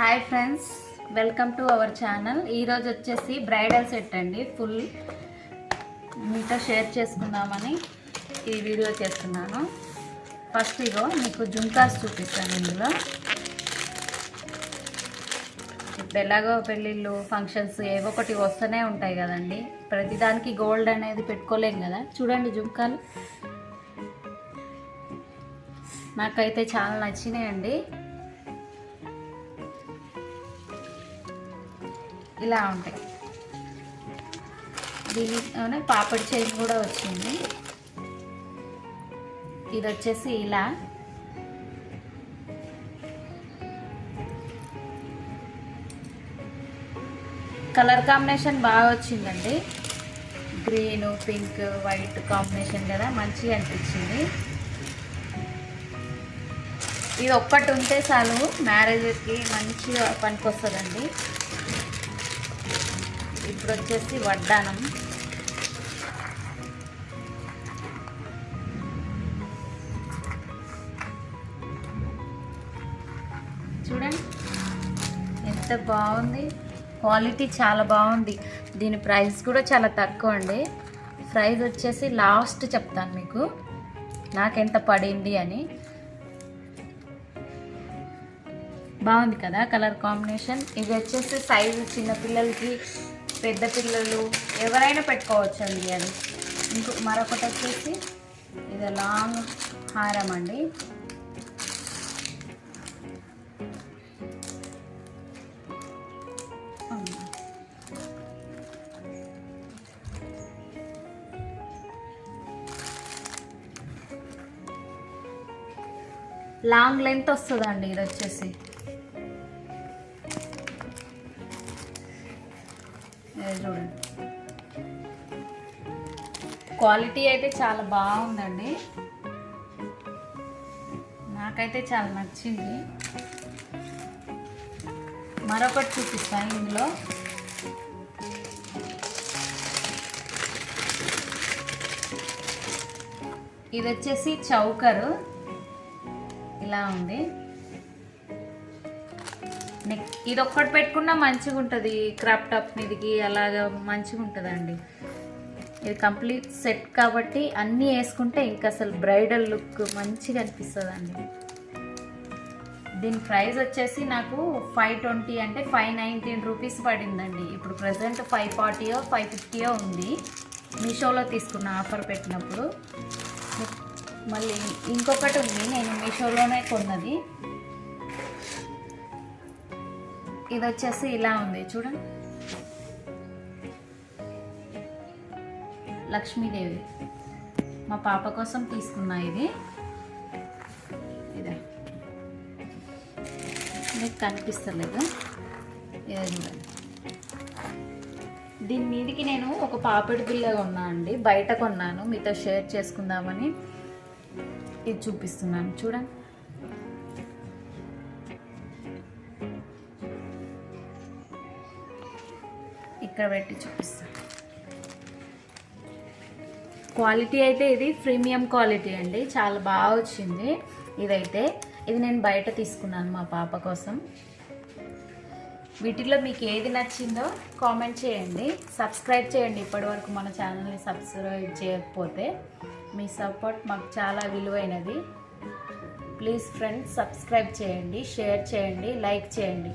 Hi friends welcome to our channel. ఈరోజు వచ్చేసి bridal set అండి. ఫుల్ మీతో షేర్ చేసుకుందామని ఈ వీడియో చేస్తున్నాను. ఫస్ట్ ఇగో మీకు జుంకాస్ చూపిస్తాను ఇందులో. ఇప్పుడు ఎలాగో పెళ్ళిళ్ళు ఫంక్షన్స్ ఏవో ఒకటి వస్తూనే ఉంటాయి కదండి. ప్రతిదానికి గోల్డ్ అనేది పెట్టుకోలేం కదా. చూడండి జుంకాలు. నాకైతే చాలా నచ్చినాయండి. ఇలా ఉంటాయి. దీనిలోనే పాపడి చైన్ కూడా వచ్చింది. ఇది వచ్చేసి ఇలా. కలర్ కాంబినేషన్ బాగా వచ్చిందండి. గ్రీన్ పింక్ వైట్ కాంబినేషన్ కదా మంచిగా అనిపించింది. ఇది ఒక్కటి ఉంటే చాలు మ్యారేజ్కి మంచిగా పనికొస్తుందండి. ఇప్పుడు వచ్చేసి వడ్డానం. చూడండి. ఎంత బాగుంది. క్వాలిటీ చాలా బాగుంది. దీని ప్రైస్ కూడా చాలా తక్కువ అండి. ప్రైస్ వచ్చేసి లాస్ట్ చెప్తాను మీకు. నాకెంత పడింది అని. బాగుంది కదా కలర్ కాంబినేషన్. ఇది వచ్చేసి సైజు చిన్నపిల్లలకి పెద్ద పిల్లలు ఎవరైనా పెట్టుకోవచ్చు అండి అది ఇంకో మరొకటి వచ్చేసి ఇది లాంగ్ హారం అండి. లాంగ్ లెంత్ వస్తుందండి ఇది వచ్చేసి. చూడండి క్వాలిటీ అయితే చాలా బాగుందండి. నాకైతే చాలా నచ్చింది. మరొకటి చూపిస్తాను ఇందులో. ఇది వచ్చేసి చౌకరు. ఇలా ఉంది. నెక్ ఇది ఒక్కటి పెట్టుకున్నా మంచిగా ఉంటుంది క్రాప్ టాప్ మీదకి అలాగా మంచిగా ఉంటుందండి ఇది కంప్లీట్ సెట్ కాబట్టి అన్నీ వేసుకుంటే ఇంకా అసలు బ్రైడల్ లుక్ మంచిగా అనిపిస్తుంది అండి దీని ప్రైస్ వచ్చేసి నాకు ఫైవ్ ట్వంటీ అంటే ఫైవ్ నైన్టీన్ రూపీస్ పడిందండి. ఇప్పుడు ప్రజెంట్ ఫైవ్ ఫార్టీయో ఫైవ్ ఫిఫ్టీయో ఉంది. మీషోలో తీసుకున్న ఆఫర్ పెట్టినప్పుడు. మళ్ళీ ఇంకొకటి ఉంది నేను మీషోలోనే కొన్నది. ఇది వచ్చేసి ఇలా ఉంది చూడండి లక్ష్మీదేవి. మా పాప కోసం తీసుకున్నా ఇది. ఇదే. మీకు కనిపిస్తలేదు. ఇదే చూడండి. దీని మీదకి నేను ఒక పాపిడి బిల్ల కొన్నా అండి. బయట కొన్నాను. మీతో షేర్ చేసుకుందామని ఇది చూపిస్తున్నాను. చూడండి. ఇక్కడ పెట్టి చూపిస్తాను క్వాలిటీ అయితే ఇది ప్రీమియం క్వాలిటీ అండి. చాలా బాగా వచ్చింది. ఇదైతే ఇది నేను బయట తీసుకున్నాను మా పాప కోసం. వీటిలో మీకు ఏది నచ్చిందో కామెంట్ చేయండి. సబ్స్క్రైబ్ చేయండి ఇప్పటివరకు మన ఛానల్ని సబ్స్క్రైబ్ చేయకపోతే మీ సపోర్ట్ మాకు చాలా విలువైనది. ప్లీజ్ ఫ్రెండ్స్ సబ్స్క్రైబ్ చేయండి షేర్ చేయండి లైక్ చేయండి.